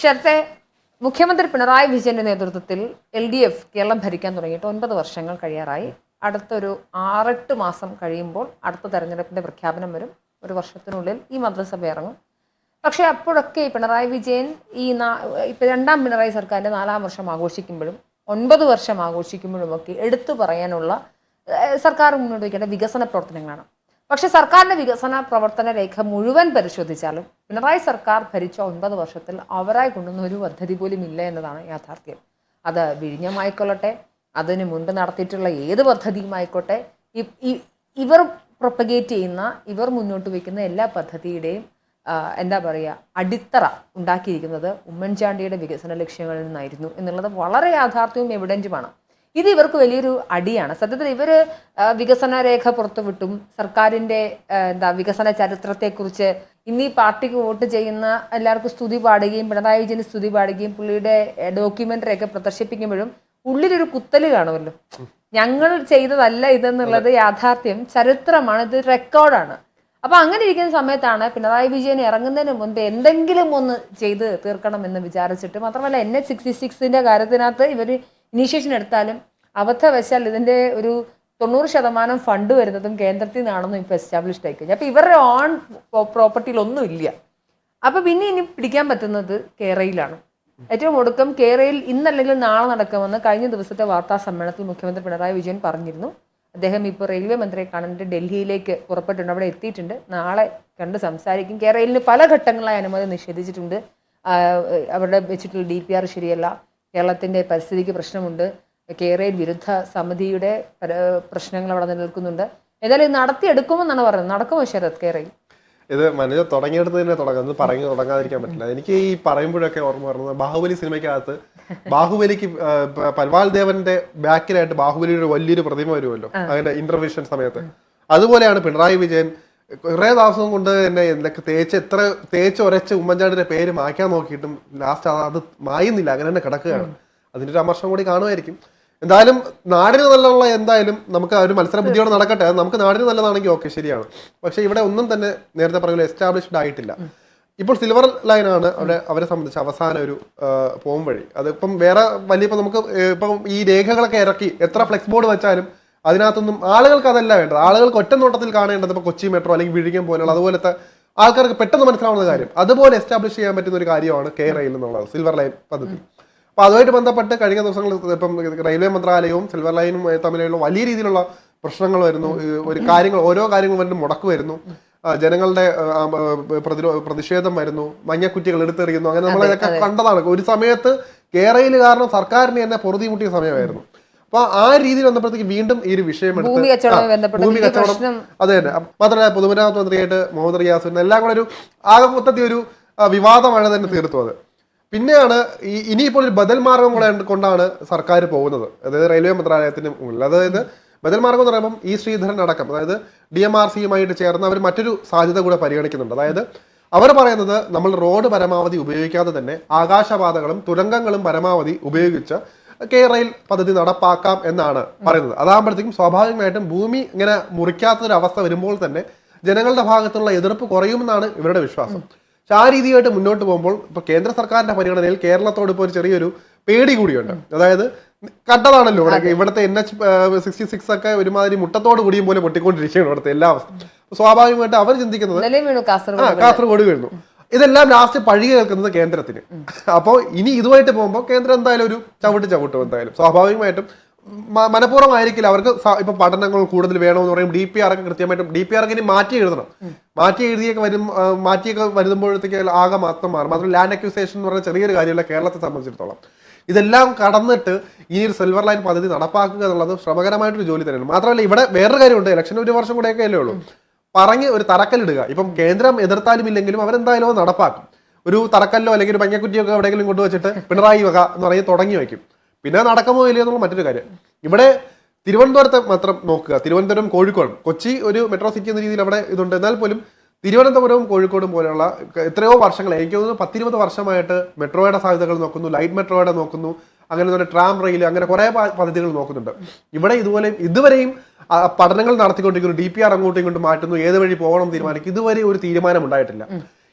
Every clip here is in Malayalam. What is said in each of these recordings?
ശരത്തെ മുഖ്യമന്ത്രി പിണറായി വിജയന്റെ നേതൃത്വത്തിൽ എൽ ഡി എഫ് കേരളം ഭരിക്കാൻ തുടങ്ങിയിട്ട് ഒൻപത് വർഷങ്ങൾ കഴിയാറായി. അടുത്തൊരു ആറെട്ട് മാസം കഴിയുമ്പോൾ അടുത്ത തെരഞ്ഞെടുപ്പിന്റെ പ്രഖ്യാപനം വരും. ഒരു വർഷത്തിനുള്ളിൽ ഈ മന്ത്രിസഭ ഇറങ്ങും. പക്ഷേ അപ്പോഴൊക്കെ പിണറായി വിജയൻ ഈ നാ- ഇപ്പൊ രണ്ടാം പിണറായി സർക്കാരിന്റെ നാലാം വർഷം ആഘോഷിക്കുമ്പോഴും ഒൻപത് വർഷം ആഘോഷിക്കുമ്പോഴുമൊക്കെ എടുത്തു പറയാനുള്ള സർക്കാർ മുന്നോട്ട് വയ്ക്കേണ്ട വികസന പ്രവർത്തനങ്ങളാണ്. പക്ഷെ സർക്കാരിന്റെ വികസന പ്രവർത്തന രേഖ മുഴുവൻ പരിശോധിച്ചാലും പിണറായി സർക്കാർ ഭരിച്ച ഒൻപത് വർഷത്തിൽ അവരായി കൊണ്ടുവന്ന ഒരു പദ്ധതി പോലും ഇല്ല എന്നതാണ് യാഥാർത്ഥ്യം. അത് വിഴിഞ്ഞമായിക്കൊള്ളട്ടെ അതിന് മുൻപ് നടത്തിയിട്ടുള്ള ഏത് പദ്ധതിയുമായിക്കോട്ടെ ഇവർ പ്രൊപ്പഗേറ്റ് ചെയ്യുന്ന ഇവർ മുന്നോട്ട് വയ്ക്കുന്ന എല്ലാ പദ്ധതിയുടെയും എന്താ പറയുക അടിത്തറ ഉണ്ടാക്കിയിരിക്കുന്നത് ഉമ്മൻചാണ്ടിയുടെ വികസന ലക്ഷ്യങ്ങളിൽ നിന്നായിരുന്നു എന്നുള്ളത് വളരെ യാഥാർത്ഥ്യവും എവിഡന്റുമാണ് ഇത് ഇവർക്ക് വലിയൊരു അടിയാണ്. സത്യത്തിൽ ഇവർ വികസന രേഖ പുറത്തുവിട്ടും സർക്കാരിന്റെ എന്താ വികസന ചരിത്രത്തെക്കുറിച്ച് ഇന്ന് ഈ പാർട്ടിക്ക് വോട്ട് ചെയ്യുന്ന എല്ലാവർക്കും സ്തുതി പാടുകയും പിണറായി വിജയന് സ്തുതി പാടുകയും പുള്ളിയുടെ ഡോക്യുമെന്ററി ഒക്കെ പ്രദർശിപ്പിക്കുമ്പോഴും ഉള്ളിലൊരു കുത്തൽ കാണുമല്ലോ. ഞങ്ങൾ ചെയ്തതല്ല ഇതെന്നുള്ളത് യാഥാർത്ഥ്യം ചരിത്രമാണ് ഇത് റെക്കോർഡാണ്. അപ്പൊ അങ്ങനെ ഇരിക്കുന്ന സമയത്താണ് പിണറായി വിജയൻ ഇറങ്ങുന്നതിന് മുൻപ് എന്തെങ്കിലും ഒന്ന് ചെയ്ത് തീർക്കണം എന്ന് വിചാരിച്ചിട്ട് മാത്രമല്ല എൻ എച്ച് സിക്സ്റ്റി സിക്സിന്റെ കാര്യത്തിനകത്ത് ഇവർ ഇനീഷ്യേഷൻ എടുത്താലും അബദ്ധവശാൽ ഇതിന്റെ ഒരു തൊണ്ണൂറ് ശതമാനം ഫണ്ട് വരുന്നതും കേന്ദ്രത്തിൽ നിന്നാണെന്നും ഇപ്പോൾ എസ്റ്റാബ്ലിഷ്ഡ് ആയി കഴിഞ്ഞാൽ അപ്പോൾ ഇവരുടെ ഓൺ പ്രോപ്പർട്ടിയിലൊന്നും ഇല്ല. അപ്പോൾ പിന്നെ ഇനി പിടിക്കാൻ പറ്റുന്നത് കേരളയിലാണ് ഏറ്റവും ഒടുക്കം കേരളയിൽ ഇന്നല്ലെങ്കിൽ നാളെ നടക്കുമെന്ന് കഴിഞ്ഞ ദിവസത്തെ വാർത്താ സമ്മേളനത്തിൽ മുഖ്യമന്ത്രി പിണറായി വിജയൻ പറഞ്ഞിരുന്നു. അദ്ദേഹം ഇപ്പോൾ റെയിൽവേ മന്ത്രിയെ കാണാനായിട്ട് ഡൽഹിയിലേക്ക് പുറപ്പെട്ടുണ്ട് അവിടെ എത്തിയിട്ടുണ്ട്. നാളെ കണ്ട് സംസാരിക്കും. കേരളയിലിന് പല ഘട്ടങ്ങളായി അനുമതി നിഷേധിച്ചിട്ടുണ്ട്. അവരുടെ വെച്ചിട്ടുള്ള ഡി പി ആർ ശരിയല്ല. കേരളത്തിന്റെ പരിസ്ഥിതിക്ക് പ്രശ്നമുണ്ട്. കേരള വിരുദ്ധ സമിതിയുടെ പര- പ്രശ്നങ്ങൾ അവിടെ നിലനിൽക്കുന്നുണ്ട്. ഏതായാലും ഇത് നടത്തിയെടുക്കുമെന്നാണ് പറയുന്നത്. നടക്കുമോ ശരത് കേരളയിൽ ഇത് മനുജ തുടങ്ങിയെടുത്ത് തന്നെ തുടങ്ങാം ഇത് പറഞ്ഞു തുടങ്ങാതിരിക്കാൻ പറ്റില്ല. എനിക്ക് ഈ പറയുമ്പോഴൊക്കെ ഓർമ്മ വരുന്നത് ബാഹുബലി സിനിമയ്ക്കകത്ത് ബാഹുബലിക്ക് പൽവാൾ പൽവാൽ ദേവന്റെ ബാക്കിലായിട്ട് ബാഹുബലിയുടെ വലിയൊരു പ്രതിമ വരുമല്ലോ. അതിന്റെ ഇന്റർവ്യൂഷൻ സമയത്ത്. അതുപോലെയാണ് പിണറായി വിജയൻ കുറെ ദിവസം കൊണ്ട് തന്നെ എന്തൊക്കെ തേച്ച് എത്ര തേച്ച് ഒരച്ച് ഉമ്മൻചാണ്ടിന്റെ പേര് മായ്ക്കാൻ നോക്കിയിട്ടും ലാസ്റ്റ് അത് മായുന്നില്ല. അങ്ങനെ തന്നെ കിടക്കുകയാണ്. അതിന്റെ ഒരു അമർഷം കൂടി കാണുമായിരിക്കും. എന്തായാലും നാടിന് നല്ലതുള്ള എന്തായാലും നമുക്ക് ആ ഒരു മത്സര ബുദ്ധിയോടെ നടക്കട്ടെ. നമുക്ക് നാടിന് നല്ലതാണെങ്കിൽ ഓക്കെ ശരിയാണ്. പക്ഷെ ഇവിടെ ഒന്നും തന്നെ നേരത്തെ പറയുമ്പോൾ എസ്റ്റാബ്ലിഷ്ഡ് ആയിട്ടില്ല. ഇപ്പോൾ സിൽവർ ലൈനാണ് അവരെ അവരെ സംബന്ധിച്ച് അവസാന ഒരു പോം വഴി അതിപ്പം വേറെ വലിയ ഇപ്പം നമുക്ക് ഇപ്പം ഈ രേഖകളൊക്കെ ഇറക്കി എത്ര ഫ്ലെക്സ് ബോർഡ് വെച്ചാലും അതിനകത്തൊന്നും ആളുകൾക്ക് അതല്ല വേണ്ടത്. ആളുകൾക്ക് ഒറ്റ നോട്ടത്തിൽ കാണേണ്ടത് ഇപ്പോൾ കൊച്ചി മെട്രോ അല്ലെങ്കിൽ വിഴിഞ്ഞം പോലുള്ള അതുപോലത്തെ ആൾക്കാർക്ക് പെട്ടെന്ന് മനസ്സിലാവുന്ന കാര്യം. അതുപോലെ എസ്റ്റാബ്ലിഷ് ചെയ്യാൻ പറ്റുന്ന ഒരു കാര്യമാണ് കെ റെയിൽ എന്നുള്ളത് സിൽവർ ലൈൻ പദ്ധതി. അപ്പോൾ അതുമായിട്ട് ബന്ധപ്പെട്ട് കഴിഞ്ഞ ദിവസങ്ങളിൽ ഇപ്പം റെയിൽവേ മന്ത്രാലയവും സിൽവർ ലൈനും തമ്മിലുള്ള വലിയ രീതിയിലുള്ള പ്രശ്നങ്ങൾ വരുന്നു. ഒരു കാര്യങ്ങൾ ഓരോ കാര്യങ്ങൾ വരുന്നു മുടക്ക് വരുന്നു. ജനങ്ങളുടെ പ്രതിരോ പ്രതിഷേധം വരുന്നു. മഞ്ഞക്കുറ്റികൾ എടുത്തെറിയുന്നു. അങ്ങനെ നമ്മളതൊക്കെ കണ്ടതാണ്. ഒരു സമയത്ത് കേരളയിൽ കാരണം സർക്കാരിന് തന്നെ പൊറുതി മുട്ടിയ സമയമായിരുന്നു. അപ്പൊ ആ രീതിയിൽ വന്നപ്പോഴത്തേക്ക് വീണ്ടും ഈ ഒരു വിഷയം ഭൂമി കച്ചവടം അതെ തന്നെ. മാത്രമല്ല പൊതുമരാമത്ത് മന്ത്രിയായിട്ട് മുഹമ്മദ് റിയാസ് എല്ലാം കൂടെ ഒരു ആകെ മൊത്തത്തിൽ ഒരു വിവാദമാണ് തന്നെ തീർത്തു അത്. പിന്നെയാണ് ഈ ഇനിയിപ്പോൾ ഒരു ബദൽ മാർഗം കൂടെ കൊണ്ടാണ് സർക്കാർ പോകുന്നത്. അതായത് റെയിൽവേ മന്ത്രാലയത്തിന് മുകളിൽ. അതായത് ബദൽ മാർഗം എന്ന് പറയുമ്പോൾ ഈ ശ്രീധരൻ അടക്കം അതായത് ഡി എം ആർ സിയുമായിട്ട് ചേർന്ന് അവർ മറ്റൊരു സാധ്യത കൂടെ പരിഗണിക്കുന്നുണ്ട്. അതായത് അവർ പറയുന്നത് നമ്മൾ റോഡ് പരമാവധി ഉപയോഗിക്കാതെ തന്നെ ആകാശപാതകളും തുരങ്കങ്ങളും പരമാവധി ഉപയോഗിച്ച് കെ റെയിൽ പദ്ധതി നടപ്പാക്കാം എന്നാണ് പറയുന്നത്. അതാകുമ്പോഴത്തേക്കും സ്വാഭാവികമായിട്ടും ഭൂമി ഇങ്ങനെ മുറിക്കാത്തൊരവസ്ഥ വരുമ്പോൾ തന്നെ ജനങ്ങളുടെ ഭാഗത്തുള്ള എതിർപ്പ് കുറയുമെന്നാണ് ഇവരുടെ വിശ്വാസം. പക്ഷെ ആ രീതിയായിട്ട് മുന്നോട്ട് പോകുമ്പോൾ ഇപ്പൊ കേന്ദ്ര സർക്കാരിന്റെ പരിഗണനയിൽ കേരളത്തോട് ഇപ്പോൾ ഒരു ചെറിയൊരു പേടി കൂടിയുണ്ട്. അതായത് കണ്ടതാണല്ലോ ഇവിടെ ഇവിടുത്തെ എൻ എച്ച് സിക്സ്റ്റി സിക്സ് ഒക്കെ ഒരുമാതിരി മുട്ടത്തോട് കൂടിയും പോലെ പൊട്ടിക്കൊണ്ടിരിക്കുകയാണ് ഇവിടുത്തെ എല്ലാ അവസ്ഥ. സ്വാഭാവികമായിട്ട് അവർ ചിന്തിക്കുന്നത് കാസർഗോഡ് കാസർഗോഡ് വീഴുന്നു ഇതെല്ലാം ലാസ്റ്റ് പഴുകി കേൾക്കുന്നത് കേന്ദ്രത്തിന്. അപ്പോൾ ഇനി ഇതുമായിട്ട് പോകുമ്പോൾ കേന്ദ്രം എന്തായാലും ഒരു ചവിട്ട് ചവിട്ടും എന്തായാലും. സ്വാഭാവികമായിട്ടും മനഃപൂർവമായിരിക്കില്ല. അവർക്ക് ഇപ്പൊ പഠനങ്ങൾ കൂടുതൽ വേണമെന്ന് പറയും. ഡി പി ആർ ഒക്കെ കൃത്യമായിട്ടും ഡി പി ആർ ഇനി മാറ്റി എഴുതണം. മാറ്റി എഴുതിയൊക്കെ വരും മാറ്റിയൊക്കെ വരുമ്പോഴത്തേക്ക് ആകെ മാത്രം മാറും. മാത്രം ലാൻഡ് അക്യൂസേഷൻ എന്ന് പറഞ്ഞ ചെറിയൊരു കാര്യമല്ല കേരളത്തെ സംബന്ധിച്ചിടത്തോളം. ഇതെല്ലാം കടന്നിട്ട് ഈ ഒരു സിൽവർ ലൈൻ പദ്ധതി നടപ്പാക്കുക എന്നുള്ളത് ശ്രമകരമായിട്ടൊരു ജോലി തന്നെയാണ്. മാത്രമല്ല ഇവിടെ വേറൊരു കാര്യമുണ്ട്. ഇലക്ഷൻ ഒരു വർഷം കൂടെയൊക്കെ അല്ലേ ഉള്ളൂ. പറഞ്ഞ് ഒരു തറക്കല്ലിടുക. ഇപ്പം കേന്ദ്രം എതിർത്താലും ഇല്ലെങ്കിലും അവരെന്തായാലും നടപ്പാക്കും. ഒരു തറക്കല്ലോ അല്ലെങ്കിൽ ഒരു പഞ്ഞക്കുറ്റിയോ ഒക്കെ എവിടെയെങ്കിലും കൊണ്ടുവച്ചിട്ട് പിണറായി വക എന്ന് പറഞ്ഞ് തുടങ്ങി വയ്ക്കും. പിന്നെ നടക്കുമോ ഇല്ലയോ എന്നുള്ള മറ്റൊരു കാര്യം. ഇവിടെ തിരുവനന്തപുരത്തെ മാത്രം നോക്കുക. തിരുവനന്തപുരം കോഴിക്കോടും. കൊച്ചി ഒരു മെട്രോ സിറ്റി എന്ന രീതിയിൽ അവിടെ ഇതുണ്ട്. എന്നാൽ പോലും തിരുവനന്തപുരവും കോഴിക്കോടും പോലെയുള്ള എത്രയോ വർഷങ്ങൾ എനിക്ക് തോന്നുന്നു പത്തിരുപത് വർഷമായിട്ട് മെട്രോയുടെ സാധ്യതകൾ നോക്കുന്നു ലൈറ്റ് മെട്രോയുടെ നോക്കുന്നു അങ്ങനെ തന്നെ ട്രാം റെയിൽ അങ്ങനെ കുറേ പദ്ധതികൾ നോക്കുന്നുണ്ട്. ഇവിടെ ഇതുപോലെ ഇതുവരെയും പഠനങ്ങൾ നടത്തിക്കൊണ്ടിരിക്കുന്നു ഡി പി ആർ അങ്ങോട്ടും ഇങ്ങോട്ടും മാറ്റുന്നു ഏത് വഴി പോകണം തീരുമാനിക്കും. ഇതുവരെ ഒരു തീരുമാനം ഉണ്ടായിട്ടില്ല.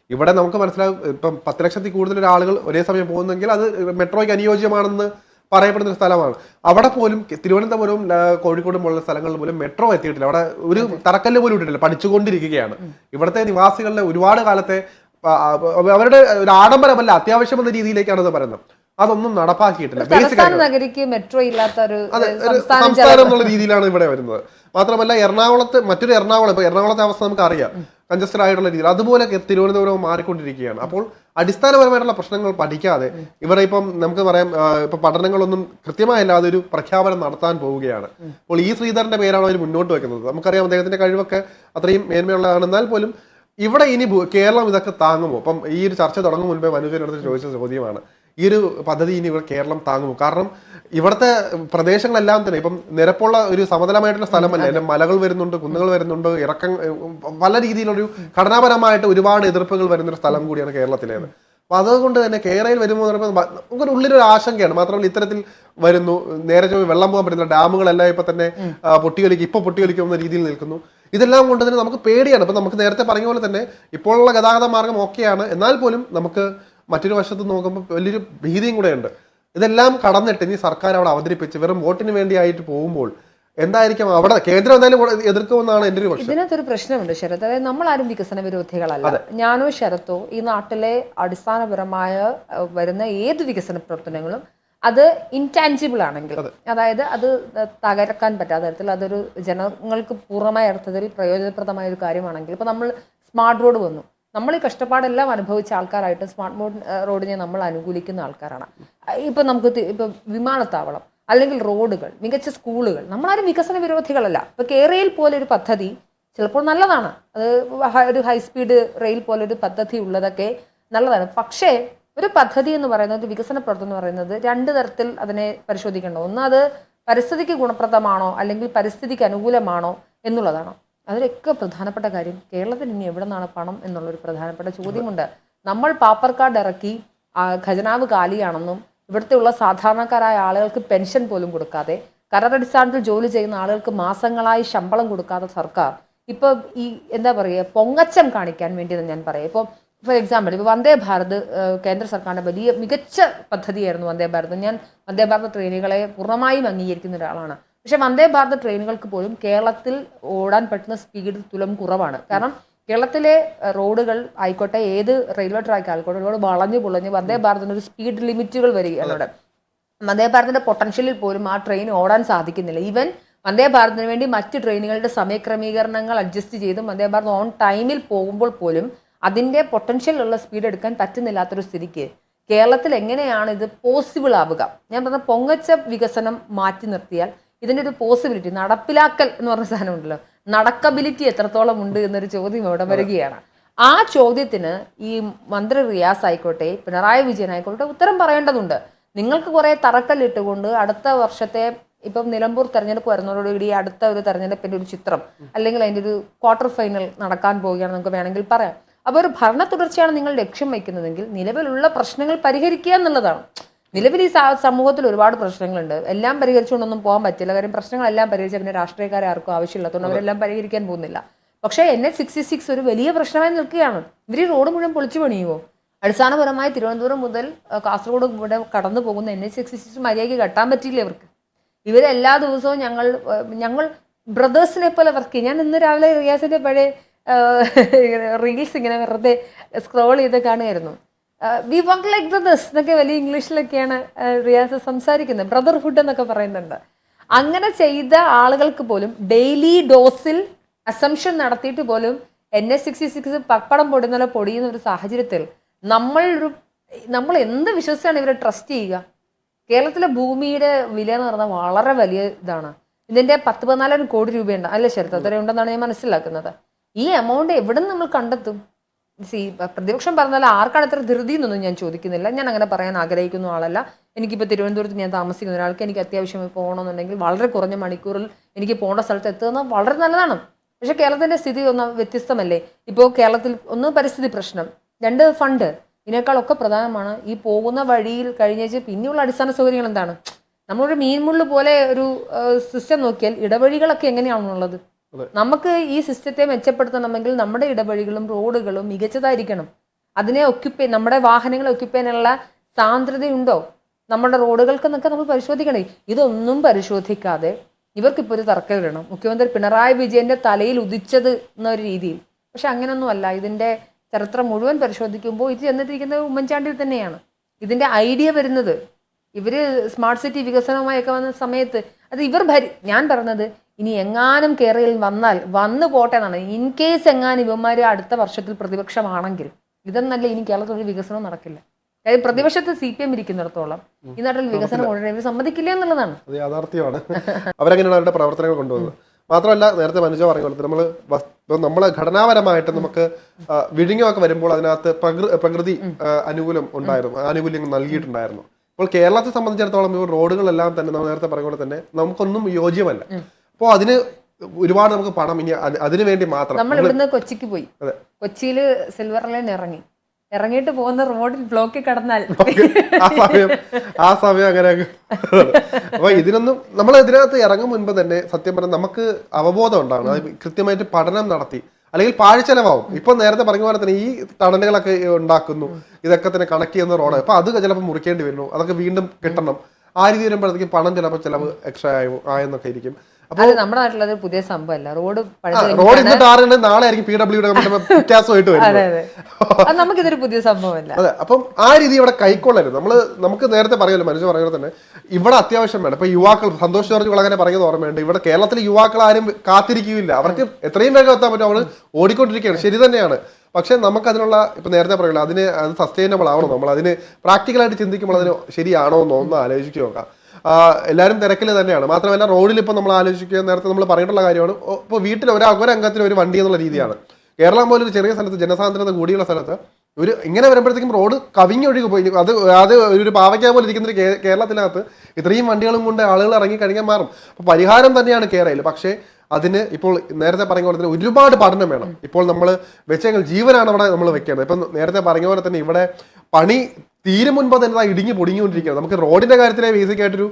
ഇവിടെ നമുക്ക് മനസ്സിലാവും ഇപ്പം പത്ത് ലക്ഷത്തിൽ കൂടുതൽ ആളുകൾ ഒരേ സമയം പോകുന്നെങ്കിൽ അത് മെട്രോയ്ക്ക് അനുയോജ്യമാണെന്ന് പറയപ്പെടുന്ന ഒരു സ്ഥലമാണ്. അവിടെ പോലും തിരുവനന്തപുരവും കോഴിക്കോടും പോലുള്ള സ്ഥലങ്ങളിൽ പോലും മെട്രോ എത്തിയിട്ടില്ല. അവിടെ ഒരു തറക്കല്ല് പോലും ഇട്ടിട്ടില്ല. പഠിച്ചുകൊണ്ടിരിക്കുകയാണ്. ഇവിടുത്തെ നിവാസികളുടെ ഒരുപാട് കാലത്തെ അവരുടെ ഒരു ആഡംബരമല്ല അത്യാവശ്യം എന്ന രീതിയിലേക്കാണ് അത് പറയുന്നത്. അതൊന്നും നടപ്പാക്കിയിട്ടില്ല. തലസ്ഥാന നഗരിക്ക് മെട്രോ ഇല്ലാത്ത ഒരു സംസ്ഥാനം എന്നുള്ള രീതിയിലാണ് ഇവിടെ വരുന്നത്. മാത്രമല്ല എറണാകുളത്ത് മറ്റൊരു എറണാകുളം ഇപ്പൊ എറണാകുളത്തെ അവസ്ഥ നമുക്ക് അറിയാം കൺജസ്റ്റഡ് ആയിട്ടുള്ള രീതിയിൽ. അതുപോലെ തിരുവനന്തപുരം മാറിക്കൊണ്ടിരിക്കുകയാണ്. അപ്പോൾ അടിസ്ഥാനപരമായിട്ടുള്ള പ്രശ്നങ്ങൾ പഠിക്കാതെ ഇവരെ ഇപ്പം നമുക്ക് പറയാം ഇപ്പൊ പഠനങ്ങളൊന്നും കൃത്യമായല്ലാതെ ഒരു പ്രഖ്യാപനം നടത്താൻ പോവുകയാണ്. അപ്പോൾ ഈ ശ്രീധരന്റെ പേരാണ് അവർ മുന്നോട്ട് വെക്കുന്നത്. നമുക്കറിയാം അദ്ദേഹത്തിന്റെ കഴിവൊക്കെ അത്രയും മേന്മയുള്ളതാണ് എന്നാൽ പോലും ഇവിടെ ഇനി കേരളം ഇതൊക്കെ താങ്ങുമോ? അപ്പം ഈ ഒരു ചർച്ച തുടങ്ങും മുൻപേ മനുഷ്യനടുത്ത് ചോദിച്ച ചോദ്യമാണ്. ഈ ഒരു പദ്ധതി ഇനി ഇവിടെ കേരളം താങ്ങും. കാരണം ഇവിടുത്തെ പ്രദേശങ്ങളെല്ലാം തന്നെ ഇപ്പം നിരപ്പുള്ള ഒരു സമതലമായിട്ടുള്ള സ്ഥലമല്ല? അതിന്റെ മലകൾ വരുന്നുണ്ട് കുന്നുകൾ വരുന്നുണ്ട് ഇറക്കം പല രീതിയിലൊരു ഘടനാപരമായിട്ട് ഒരുപാട് എതിർപ്പുകൾ വരുന്ന ഒരു സ്ഥലം കൂടിയാണ് കേരളത്തിലേത്. അപ്പൊ അതുകൊണ്ട് തന്നെ കേരളയിൽ വരുമ്പോൾ എന്ന് നമുക്കൊരു ഉള്ളിലൊരു ആശങ്കയാണ്. മാത്രമല്ല ഇത്തരത്തിൽ വരുന്നു. നേരെ ചൊവ്വേ വെള്ളം പോകാൻ പറ്റുന്ന ഡാമുകളെല്ലാം ഇപ്പൊ തന്നെ പൊട്ടിയൊലിക്കും ഇപ്പൊ പൊട്ടിയൊലിക്കുന്ന രീതിയിൽ നിൽക്കുന്നു. ഇതെല്ലാം കൊണ്ട് തന്നെ നമുക്ക് പേടിയാണ്. ഇപ്പൊ നമുക്ക് നേരത്തെ പറഞ്ഞ പോലെ തന്നെ ഇപ്പോഴുള്ള ഗതാഗത മാർഗം ഓക്കെയാണ്. എന്നാൽ പോലും നമുക്ക് മറ്റൊരു വശത്ത് നോക്കുമ്പോൾ വലിയൊരു ഭീതിയും കൂടെ ഉണ്ട്. ഇതെല്ലാം കടന്നിട്ട് ഇനി സർക്കാർ അവിടെ അവതരിപ്പിച്ച് വെറും വോട്ടിന് വേണ്ടിയായിട്ട് പോകുമ്പോൾ എന്തായിരിക്കും അവിടെ കേന്ദ്രം എന്തായാലും എതിർക്കുമെന്നാണ് എന്റെ ഒരു ഇതിനകത്തൊരു പ്രശ്നമുണ്ട് ശരത്. അതായത് നമ്മൾ ആരും വികസന വിരോധികളല്ല. ഞാനോ ശരത്തോ ഈ നാട്ടിലെ അടിസ്ഥാനപരമായ വരുന്ന ഏത് വികസന പ്രവർത്തനങ്ങളും അത് ഇൻടാൻജിബിൾ ആണെങ്കിൽ അതായത് അത് തകർക്കാൻ പറ്റാത്ത തരത്തിൽ അതൊരു ജനങ്ങൾക്ക് പൂർണമായ അർത്ഥത്തിൽ പ്രയോജനപ്രദമായ ഒരു കാര്യമാണെങ്കിൽ ഇപ്പൊ നമ്മൾ സ്മാർട്ട് റോഡ് വന്നു. നമ്മൾ ഈ കഷ്ടപ്പാടെല്ലാം അനുഭവിച്ച ആൾക്കാരായിട്ട് സ്മാർട്ട് റോഡ് റോഡിനെ നമ്മൾ അനുകൂലിക്കുന്ന ആൾക്കാരാണ്. ഇപ്പം നമുക്ക് ഇപ്പം വിമാനത്താവളം അല്ലെങ്കിൽ റോഡുകൾ മികച്ച സ്കൂളുകൾ നമ്മളാരും വികസന വിരോധികളല്ല. ഇപ്പം കേരയിൽ പോലൊരു പദ്ധതി ചിലപ്പോൾ നല്ലതാണ്. അത് ഒരു ഹൈസ്പീഡ് റെയിൽ പോലൊരു പദ്ധതി ഉള്ളതൊക്കെ നല്ലതാണ്. പക്ഷേ ഒരു പദ്ധതി എന്ന് പറയുന്നത് വികസന പ്രവർത്തനം എന്ന് പറയുന്നത് രണ്ട് തരത്തിൽ അതിനെ പരിശോധിക്കേണ്ടത് ഒന്ന് അത് പരിസ്ഥിതിക്ക് ഗുണപ്രദമാണോ അല്ലെങ്കിൽ പരിസ്ഥിതിക്ക് അനുകൂലമാണോ എന്നുള്ളതാണ്. അതിലൊക്കെ പ്രധാനപ്പെട്ട കാര്യം കേരളത്തിൽ ഇനി എവിടെ നിന്നാണ് പണം എന്നുള്ളൊരു പ്രധാനപ്പെട്ട ചോദ്യമുണ്ട്. നമ്മൾ പാപ്പർ കാർഡ് ഇറക്കി ഖജനാവ് കാലിയാണെന്നും ഇവിടുത്തെ ഉള്ള സാധാരണക്കാരായ ആളുകൾക്ക് പെൻഷൻ പോലും കൊടുക്കാതെ കരാറടിസ്ഥാനത്തിൽ ജോലി ചെയ്യുന്ന ആളുകൾക്ക് മാസങ്ങളായി ശമ്പളം കൊടുക്കാത്ത സർക്കാർ ഇപ്പോൾ ഈ എന്താ പറയുക പൊങ്ങച്ചം കാണിക്കാൻ വേണ്ടി ഞാൻ പറയാം. ഇപ്പോൾ ഫോർ എക്സാമ്പിൾ ഇപ്പോൾ വന്ദേ ഭാരത് കേന്ദ്ര സർക്കാരിന്റെ വലിയ മികച്ച പദ്ധതിയായിരുന്നു വന്ദേ ഭാരത്. ഞാൻ വന്ദേ ഭാരത് ട്രെയിനുകളെ പൂർണമായും അംഗീകരിക്കുന്ന ഒരാളാണ്. പക്ഷെ വന്ദേ ഭാരത് ട്രെയിനുകൾക്ക് പോലും കേരളത്തിൽ ഓടാൻ പറ്റുന്ന സ്പീഡ് തുലം കുറവാണ്. കാരണം കേരളത്തിലെ റോഡുകൾ ആയിക്കോട്ടെ ഏത് റെയിൽവേ ട്രാക്ക് ആയിക്കോട്ടെ ഒരുപാട് വളഞ്ഞു പൊളഞ്ഞ് വന്ദേ ഭാരതിന് ഒരു സ്പീഡ് ലിമിറ്റുകൾ വരികയാണ് അവിടെ. വന്ദേ ഭാരതിന്റെ പൊട്ടൻഷ്യലിൽ പോലും ആ ട്രെയിൻ ഓടാൻ സാധിക്കുന്നില്ല. ഈവൻ വന്ദേ ഭാരതിന് വേണ്ടി മറ്റ് ട്രെയിനുകളുടെ സമയക്രമീകരണങ്ങൾ അഡ്ജസ്റ്റ് ചെയ്തും വന്ദേ ഭാരത് ഓൺ ടൈമിൽ പോകുമ്പോൾ പോലും അതിന്റെ പൊട്ടൻഷ്യൽ ഉള്ള സ്പീഡ് എടുക്കാൻ പറ്റുന്നില്ലാത്തൊരു സ്ഥിതിക്ക് കേരളത്തിൽ എങ്ങനെയാണ് ഇത് പോസിബിൾ ആവുക? ഞാൻ പറഞ്ഞ പൊങ്ങച്ച വികസനം മാറ്റി നിർത്തിയാൽ ഇതിന്റെ ഒരു പോസിബിലിറ്റി നടപ്പിലാക്കൽ എന്ന് പറഞ്ഞ സാധനം ഉണ്ടല്ലോ. നടക്കബിലിറ്റി എത്രത്തോളം ഉണ്ട് എന്നൊരു ചോദ്യം ഇവിടെ വരികയാണ്. ആ ചോദ്യത്തിന് ഈ മന്ത്രി റിയാസ് ആയിക്കോട്ടെ പിണറായി വിജയൻ ആയിക്കോട്ടെ ഉത്തരം പറയേണ്ടതുണ്ട്. നിങ്ങൾക്ക് കുറെ തറക്കല്ലിട്ടുകൊണ്ട് അടുത്ത വർഷത്തെ ഇപ്പം നിലമ്പൂർ തെരഞ്ഞെടുപ്പ് വരുന്നതോടുകൂടി അടുത്ത ഒരു തെരഞ്ഞെടുപ്പിന്റെ ഒരു ചിത്രം അല്ലെങ്കിൽ അതിന്റെ ഒരു ക്വാർട്ടർ ഫൈനൽ നടക്കാൻ പോവുകയാണ് നമുക്ക് വേണമെങ്കിൽ പറയാം. അപ്പോൾ ഒരു ഭരണ തുടർച്ചയാണ് നിങ്ങൾ ലക്ഷ്യം വയ്ക്കുന്നതെങ്കിൽ നിലവിലുള്ള പ്രശ്നങ്ങൾ പരിഹരിക്കുക എന്നുള്ളതാണ്. നിലവിൽ ഈ സമൂഹത്തിൽ ഒരുപാട് പ്രശ്നങ്ങളുണ്ട്. എല്ലാം പരിഹരിച്ചുകൊണ്ടൊന്നും പോകാൻ പറ്റില്ല. കാര്യം പ്രശ്നങ്ങളെല്ലാം പരിഹരിച്ച പിന്നെ രാഷ്ട്രീയക്കാരെ ആർക്കും ആവശ്യമില്ലാത്തതുകൊണ്ട് അവരെല്ലാം പരിഹരിക്കാൻ പോകുന്നില്ല. പക്ഷേ എൻ എച്ച് സിക്സ്റ്റി സിക്സ് ഒരു വലിയ പ്രശ്നമായി നിൽക്കുകയാണ്. ഇവർ ഈ റോഡ് മുഴുവൻ പൊളിച്ചു പണിയുമോ അടിസ്ഥാനപരമായി തിരുവനന്തപുരം മുതൽ കാസർഗോഡ് ഇവിടെ കടന്നു പോകുന്ന എൻ എച്ച് സിക്സ്റ്റി സിക്സ് മര്യാദയ്ക്ക് കെട്ടാൻ പറ്റിയില്ല ഇവർക്ക്? ഇവരെല്ലാ ദിവസവും ഞങ്ങൾ ഞങ്ങൾ ബ്രദേഴ്സിനെ പോലെ വർക്ക് ചെയ്യും. ഞാൻ ഇന്ന് രാവിലെ റിയാസിന്റെ പഴയ റീൽസ് ഇങ്ങനെ വെറുതെ സ്ക്രോൾ ചെയ്ത് കാണുമായിരുന്നു വി വർക്ക് ലൈക്ക് ബ്രദേഴ്സ് എന്നൊക്കെ വലിയ ഇംഗ്ലീഷിലൊക്കെയാണ് റിയാസ് സംസാരിക്കുന്നത്. ബ്രദർഹുഡ് എന്നൊക്കെ പറയുന്നുണ്ട്. അങ്ങനെ ചെയ്ത ആളുകൾക്ക് പോലും ഡെയിലി ഡോസിൽ അസംഷൻ നടത്തിയിട്ട് പോലും എൻ എസ് സിക്സ്റ്റി സിക്സ് പപ്പടം പൊടുന്ന പൊടിയുന്ന ഒരു സാഹചര്യത്തിൽ നമ്മൾ ഒരു നമ്മൾ എന്ത് വിശ്വസിച്ചാണ് ഇവരെ ട്രസ്റ്റ് ചെയ്യുക? കേരളത്തിലെ ഭൂമിയുടെ വില എന്ന് പറഞ്ഞാൽ വളരെ വലിയ ഇതാണ്. ഇതിന്റെ പത്ത് പതിനാലായിരം കോടി രൂപയുണ്ട്. അല്ലേ ശരത്ത് അത്ര ഉണ്ടെന്നാണ് ഞാൻ മനസ്സിലാക്കുന്നത്. ഈ എമൗണ്ട് എവിടെ നിന്ന് നമ്മൾ കണ്ടെത്തും? സി പ്രതിപക്ഷം പറഞ്ഞാൽ ആർക്കാണ് ഇത്ര ധൃതി എന്നൊന്നും ഞാൻ ചോദിക്കുന്നില്ല. ഞാൻ അങ്ങനെ പറയാൻ ആഗ്രഹിക്കുന്ന ആളല്ല. എനിക്കിപ്പോൾ തിരുവനന്തപുരത്ത് ഞാൻ താമസിക്കുന്ന ഒരാൾക്ക് എനിക്ക് അത്യാവശ്യം പോകണമെന്നുണ്ടെങ്കിൽ വളരെ കുറഞ്ഞ മണിക്കൂറിൽ എനിക്ക് പോകേണ്ട സ്ഥലത്ത് എത്തുന്നത് വളരെ നല്ലതാണ്. പക്ഷെ കേരളത്തിന്റെ സ്ഥിതി ഒന്ന് വ്യത്യസ്തമല്ലേ? ഇപ്പോൾ കേരളത്തിൽ ഒന്ന് പരിസ്ഥിതി പ്രശ്നം രണ്ട് ഫണ്ട് ഇതിനേക്കാളൊക്കെ പ്രധാനമാണ് ഈ പോകുന്ന വഴിയിൽ കഴിഞ്ഞേച്ച് പിന്നെയുള്ള അടിസ്ഥാന സൗകര്യങ്ങൾ എന്താണ്? നമ്മളൊരു മീൻമുള്ളു പോലെ ഒരു സിസ്റ്റം നോക്കിയാൽ ഇടവഴികളൊക്കെ എങ്ങനെയാണുള്ളത്? നമുക്ക് ഈ സിസ്റ്റത്തെ മെച്ചപ്പെടുത്തണമെങ്കിൽ നമ്മുടെ ഇടവഴികളും റോഡുകളും മികച്ചതായിരിക്കണം. അതിനെ ഒക്യുപ്പേ നമ്മുടെ വാഹനങ്ങളെ ഒക്യുപ്പേ സാന്ദ്രതയുണ്ടോ? നമ്മുടെ റോഡുകൾക്കെന്നൊക്കെ നമ്മൾ പരിശോധിക്കണേ ഇതൊന്നും പരിശോധിക്കാതെ ഇവർക്കിപ്പോൾ ഒരു തർക്കം ഇടണം. മുഖ്യമന്ത്രി പിണറായി വിജയന്റെ തലയിൽ ഉദിച്ചത് എന്നൊരു രീതിയിൽ. പക്ഷെ അങ്ങനെയൊന്നുമല്ല ഇതിന്റെ ചരിത്രം മുഴുവൻ പരിശോധിക്കുമ്പോൾ ഇത് ചെന്നിട്ടിരിക്കുന്നത് ഉമ്മൻചാണ്ടിയിൽ തന്നെയാണ്. ഇതിന്റെ ഐഡിയ വരുന്നത്. ഇവർ സ്മാർട്ട് സിറ്റി വികസനവുമായൊക്കെ വന്ന സമയത്ത് അത് ഇവർ ഭരി ഞാൻ പറഞ്ഞത് ഇനി എങ്ങാനും കേരളയിൽ വന്നാൽ വന്നു പോട്ടെ എന്നാണ്. ഇൻ കേസ് എങ്ങാനും ഇവന്മാർ അടുത്ത വർഷത്തിൽ പ്രതിപക്ഷമാണെങ്കിൽ ഇതെന്നല്ല ഇനി കേരളത്തിൽ വികസനം വികസനവും നടക്കില്ല. അതായത് പ്രതിപക്ഷത്ത് സി പി എം ഇരിക്കുന്നിടത്തോളം ഈ നാട്ടിൽ വികസനം കൊണ്ടുവരാൻ ഇവർ സമ്മതിക്കില്ല എന്നുള്ളതാണ്. യാഥാർത്ഥ്യമാണ്. അവരങ്ങനെയാണ് അവരുടെ പ്രവർത്തനങ്ങൾ കൊണ്ടുവന്നത്. മാത്രമല്ല നേരത്തെ മനുജ പറഞ്ഞ പോലെ നമ്മൾ നമ്മൾ ഘടനാപരമായിട്ട് നമുക്ക് വിഴിഞ്ഞൊക്കെ വിഴിഞ്ഞമൊക്കെ വരുമ്പോൾ അതിനകത്ത് പ്രകൃ- പ്രകൃതി അനുകൂലം ഉണ്ടായിരുന്നു. ആനുകൂല്യങ്ങൾ നൽകിയിട്ടുണ്ടായിരുന്നു. ഇപ്പോൾ കേരളത്തെ സംബന്ധിച്ചിടത്തോളം ഇപ്പോൾ റോഡുകളെല്ലാം തന്നെ നമ്മൾ നേരത്തെ പറഞ്ഞ പോലെ തന്നെ നമുക്കൊന്നും യോജ്യമല്ല. അപ്പോൾ അതിന് ഒരുപാട് നമുക്ക് പണം ഇനി അതിനു വേണ്ടി മാത്രം നമ്മൾ ഇവിടുന്ന് കൊച്ചിക്ക് പോയി. കൊച്ചിയിൽ സിൽവർ ലൈൻ ഇറങ്ങി. ഇറങ്ങിയിട്ട് പോകുന്ന റോഡിൽ ബ്ലോക്കിൽ കടന്നാൽ. ആ സമയം ആ സമയം അങ്ങനെ അങ്ങ് അപ്പൊ ഇതിനൊന്നും നമ്മൾ ഇതിനകത്ത് ഇറങ്ങും മുൻപ് തന്നെ സത്യം പറഞ്ഞാൽ നമുക്ക് അവബോധം ഉണ്ടാകണം അത് കൃത്യമായിട്ട് പഠനം നടത്തി. അല്ലെങ്കിൽ പാഴ്ചെലവാകും ഇപ്പൊ നേരത്തെ പറഞ്ഞ പോലെ തന്നെ ഈ ടണലുകളൊക്കെ ഉണ്ടാക്കുന്നു. ഇതൊക്കെ തന്നെ കണക്ട് ചെയ്യുന്ന റോഡ് അപ്പൊ അത് ചിലപ്പോൾ മുറിക്കേണ്ടി വരുന്നു. അതൊക്കെ വീണ്ടും കിട്ടണം. ആ രീതി വരുമ്പോഴത്തേക്കും പണം ചിലപ്പോൾ ചിലവ് എക്സ്ട്രാ ആയോ ആയെന്നൊക്കെ ഇരിക്കും. അപ്പൊ അത് നമ്മുടെ നാട്ടിലത് പുതിയ സംഭവമല്ല. റോഡ് റോഡ് ആറുണ്ട് നാളെ ആയിരിക്കും പി ഡബ്ല്യു വ്യത്യാസമായിട്ട് വരും നമുക്കിതൊരു പുതിയ സംഭവമല്ല. അതെ അപ്പം ആ രീതി ഇവിടെ കൈക്കൊള്ളരുത്. നമ്മൾ നമുക്ക് നേരത്തെ പറയുമല്ലോ മനുഷ്യ പറയുന്നത് തന്നെ. ഇവിടെ അത്യാവശ്യം വേണം. ഇപ്പൊ യുവാക്കൾ സന്തോഷ് ജോർജ് വളരെ പറയുന്നത് ഓർമ്മയുണ്ട് ഇവിടെ കേരളത്തിലെ യുവാക്കൾ ആരും കാത്തിരിക്കുകയില്ല. അവർക്ക് എത്രയും വേഗം എത്താൻ പറ്റും. അവൾ ഓടിക്കൊണ്ടിരിക്കുകയാണ്. ശരി തന്നെയാണ്. പക്ഷെ നമുക്ക് അതിനുള്ള ഇപ്പൊ നേരത്തെ പറയില്ല അതിന് അത് സസ്റ്റൈനബിൾ ആവണം. നമ്മൾ അതിന് പ്രാക്ടിക്കലായിട്ട് ചിന്തിക്കുമ്പോൾ അതിന് ശരിയാണോ എന്നോ ഒന്ന് ആലോചിച്ച് നോക്കാം. എല്ലാവരും തിരക്കിൽ തന്നെയാണ്. മാത്രമല്ല റോഡിൽ ഇപ്പോൾ നമ്മൾ ആലോചിക്കുക നേരത്തെ നമ്മൾ പറഞ്ഞിട്ടുള്ള കാര്യമാണ് ഇപ്പോൾ വീട്ടിൽ ഒരു ഒരംഗത്തിന് ഒരു വണ്ടി എന്നുള്ള രീതിയാണ്. കേരളം പോലെ ഒരു ചെറിയ സ്ഥലത്ത് ജനസാന്ദ്രത കൂടിയുള്ള സ്ഥലത്ത് ഒരു ഇങ്ങനെ വരുമ്പോഴത്തേക്കും റോഡ് കവിഞ്ഞൊഴുകി പോയി. അത് അത് ഒരു പാവയ്ക്ക പോലെ ഇരിക്കുന്ന കേരളത്തിനകത്ത് ഇത്രയും വണ്ടികളും കൊണ്ട് ആളുകൾ ഇറങ്ങി കഴിഞ്ഞാൽ മാറും. അപ്പോൾ പരിഹാരം തന്നെയാണ് കേരളയിൽ. പക്ഷേ അതിന് ഇപ്പോൾ നേരത്തെ പറഞ്ഞ പോലെ തന്നെ ഒരുപാട് പഠനം വേണം. ഇപ്പോൾ നമ്മൾ വെച്ചെങ്കിൽ ജീവനാണ് അവിടെ നമ്മൾ വെക്കേണ്ടത്. ഇപ്പം നേരത്തെ പറഞ്ഞ പോലെ തന്നെ ഇവിടെ പണി തീരെ മുൻപ് തന്നെ ഇടിഞ്ഞ് പൊടിഞ്ഞുകൊണ്ടിരിക്കുകയാണ്. നമുക്ക് റോഡിന്റെ കാര്യത്തിലെ ബേസിക് ആയിട്ടൊരു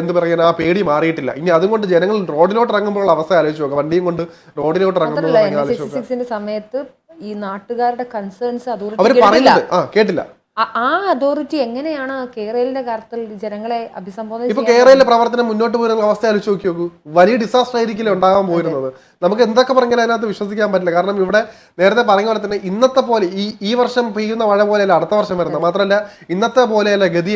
എന്ത് പറയുക ആ പേടി മാറിയിട്ടില്ല. ഇനി അതുകൊണ്ട് ജനങ്ങൾ റോഡിലോട്ട് ഇറങ്ങുമ്പോൾ അവസ്ഥ ആലോചിച്ച് നോക്കുക വണ്ടിയും കൊണ്ട് റോഡിലോട്ട് ഇറങ്ങുമ്പോൾ സമയത്ത് ഈ നാട്ടുകാരുടെ കൺസേൺസ് അവർ പറയുന്നത് ആ കേട്ടില്ല. ആ അതോറിറ്റി എങ്ങനെയാണ് കേരളിന്റെ കാര്യത്തിൽ ജനങ്ങളെ അഭിസംബോധന ഇപ്പൊ കേരളയിലെ പ്രവർത്തനം മുന്നോട്ട് പോകുന്ന അവസ്ഥ ആലോചിച്ച് നോക്കി നോക്കൂ. വലിയ ഡിസാസ്റ്റർ ആയിരിക്കില്ല ഉണ്ടാകാൻ പോയിരുന്നത്? നമുക്ക് എന്തൊക്കെ പറഞ്ഞാലും അതിനകത്ത് വിശ്വസിക്കാൻ പറ്റില്ല. കാരണം ഇവിടെ നേരത്തെ പറഞ്ഞ പോലെ തന്നെ ഇന്നത്തെ പോലെ ഈ ഈ വർഷം പെയ്യുന്ന മഴ പോലെയല്ല അടുത്ത വർഷം വരുന്നത്. മാത്രമല്ല ഇന്നത്തെ പോലെയല്ല ഗതി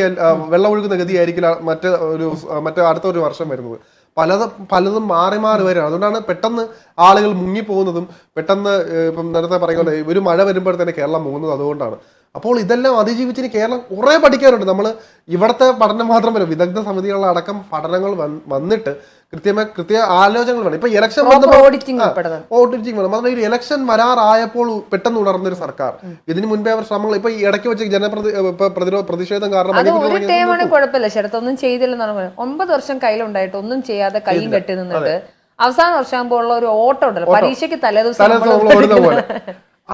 വെള്ളം ഒഴുകുന്ന ഗതി ആയിരിക്കില്ല മറ്റ് ഒരു മറ്റേ അടുത്ത ഒരു വർഷം വരുന്നത്. പലതും പലതും മാറി മാറി വരികയാണ്. അതുകൊണ്ടാണ് പെട്ടെന്ന് ആളുകൾ മുങ്ങിപ്പോകുന്നതും പെട്ടെന്ന് ഇപ്പം നേരത്തെ പറയുന്നത് പോലെ ഒരു മഴ വരുമ്പോൾ തന്നെ കേരളം മുങ്ങുന്നത് അതുകൊണ്ടാണ്. അപ്പോൾ ഇതെല്ലാം അതിജീവിച്ചിന് കേരളം കുറേ പഠിക്കാനുണ്ട്. നമ്മൾ ഇവിടുത്തെ പഠനം മാത്രമല്ല വിദഗ്ധ സമിതികളുടെ അടക്കം പഠനങ്ങൾ വന്നിട്ട് കൃത്യമായി കൃത്യ ആലോചനകൾ വേണം. ഇപ്പൊ ഇലക്ഷൻ ഓഡിറ്റിംഗ് വേണം. മാത്രമല്ല ഒരു ഇലക്ഷൻ വരാറായപ്പോൾ പെട്ടെന്ന് ഉണർന്നൊരു സർക്കാർ. ഇതിനു മുൻപേ അവർ ശ്രമങ്ങൾ ഇപ്പൊ ഇടയ്ക്ക് വെച്ച് ജനപ്രതി പ്രതിരോധ പ്രതിഷേധം കാരണം കുഴപ്പമില്ല. ശരത്തൊന്നും ചെയ്തില്ലെന്നാണ് പറയുന്നത് ഒമ്പത് വർഷം കയ്യിലുണ്ടായിട്ട് ഒന്നും ചെയ്യാതെ കൈയും കെട്ടി നിന്നിട്ട് അവസാന വർഷമാകുമ്പോൾ ഉള്ള ഒരു ഓട്ടം ഉണ്ടല്ലോ. പരീക്ഷയ്ക്ക് തലേദിവസം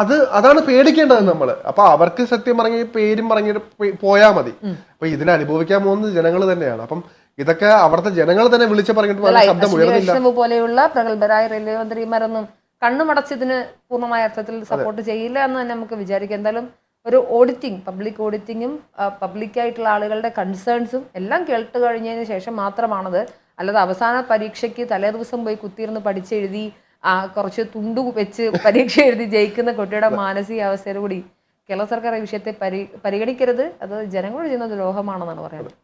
അത് അതാണ് പേടിക്കേണ്ടത് നമ്മൾ അപ്പൊ അവർക്ക് സത്യം പറഞ്ഞ പേരും പറഞ്ഞിട്ട് പോയാൽ മതി. അപ്പൊ ഇതിനെ അനുഭവിക്കാൻ പോകുന്നത് ജനങ്ങൾ തന്നെയാണ്. അപ്പം ഇതൊക്കെ അവിടുത്തെ ജനങ്ങൾ തന്നെ വിളിച്ചു പറഞ്ഞിട്ട് ശബ്ദം ഉയർന്നില്ല. പോലെയുള്ള പ്രഗത്ഭരായ റെയിൽവേ മന്ത്രിമാരൊന്നും കണ്ണുമടച്ചതിന് പൂർണമായ അർത്ഥത്തിൽ സപ്പോർട്ട് ചെയ്യില്ല എന്ന് തന്നെ നമുക്ക് വിചാരിക്കാം. എന്തായാലും ഒരു ഓഡിറ്റിംഗ് പബ്ലിക് ഓഡിറ്റിങ്ങും പബ്ലിക്കായിട്ടുള്ള ആളുകളുടെ കൺസേൺസും എല്ലാം കേട്ട് കഴിഞ്ഞതിന് ശേഷം മാത്രമാണത്. അല്ലാതെ അവസാന പരീക്ഷയ്ക്ക് തലേ ദിവസം പോയി കുത്തിയിരുന്ന് പഠിച്ചെഴുതി കുറച്ച് തുണ്ടു വെച്ച് പരീക്ഷ എഴുതി ജയിക്കുന്ന കുട്ടിയുടെ മാനസികാവസ്ഥയിലൂടി കൂടി കേരള സർക്കാർ ഈ വിഷയത്തെ പരി പരിഗണിക്കരുത്. അത് ജനങ്ങളോട് ചെയ്യുന്ന ദ്രോഹമാണെന്നാണ് പറയുന്നത്.